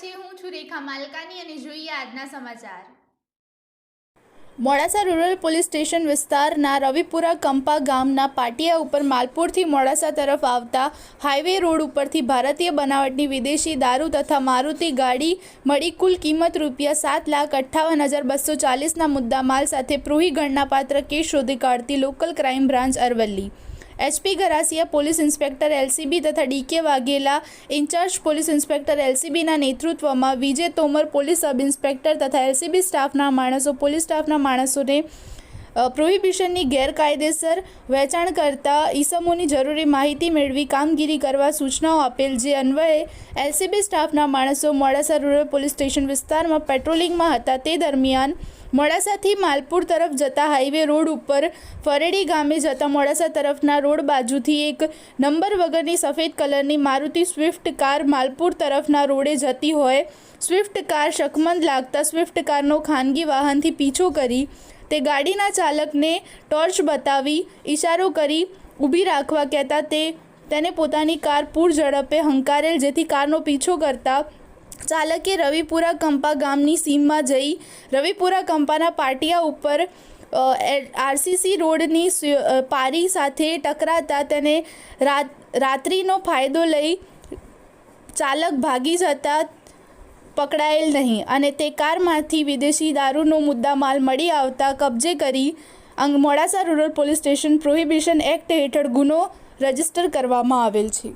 છે. હું છું રેખા માલકાની અને જોઈએ આજના સમાચાર. મોડાસા રૂરલ પોલીસ સ્ટેશન વિસ્તારના રવિપુરા કંપા ગામના પાટિયા ઉપર માલપુરથી મોડાસા તરફ આવતા હાઈવે રોડ ઉપરથી ભારતીય બનાવટની વિદેશી દારૂ તથા મારુતિ ગાડી મળી કુલ કિંમત રૂપિયા સાત લાખ અઠ્ઠાવન હજાર બસો ચાલીસના મુદ્દા માલ સાથે પ્રોહી ગણનાપાત્ર કેસ શોધી કાઢતી local crime branch Aravalli. HP Garasia police inspector LCB તથા DK Vaghela incharge police inspector એલસીબીના નેતૃત્વમાં Vijay Tomar police sub inspector તથા એલસીબી સ્ટાફના માણસો, પોલીસ સ્ટાફના માણસોને પ્રોહિબિશનની ગેરકાયદેસર વેચાણ કરતા ઈસમોની જરૂરી માહિતી મેળવી કામગીરી કરવા સૂચનાઓ આપેલ જે અન્વયે એલસીબી સ્ટાફના માણસો મોડાસા રૂરલ પોલીસ સ્ટેશન વિસ્તારમાં પેટ્રોલિંગમાં હતા. તે દરમિયાન મોડાસાથી માલપુર તરફ જતા હાઈવે રોડ ઉપર ફરેડી ગામે જતા મોડાસા તરફના રોડ બાજુથી એક નંબર વગરની સફેદ કલરની મારુતિ સ્વિફ્ટ કાર માલપુર તરફના રોડે જતી હોય. સ્વિફ્ટ કાર શકમંદ લાગતા સ્વિફ્ટ કારનો ખાનગી વાહનથી પીછો કરી તે ગાડીના ચાલકને ટોર્ચ બતાવી ઇશારો કરી ઊભી રાખવા કહેતા તે તેને પોતાની કાર પૂર ઝડપે હંકારેલ, જેથી કારનો પીછો કરતા ચાલકે રવિપુરા કંપા ગામની સીમમાં જઈ રવિપુરા કંપાના પાટિયા ઉપર આરસીસી રોડની પારી સાથે ટકરાતા તેને રાત, રાત્રિનો ફાયદો લઈ ચાલક ભાગી જતા પકડાયેલ નહીં અને તે કારમાંથી વિદેશી દારૂનો મુદ્દામાલ મળી આવતા કબજે કરી અંગ Modasa rural police station prohibition act હેઠળ ગુનો રજિસ્ટર કરવામાં આવેલ છે.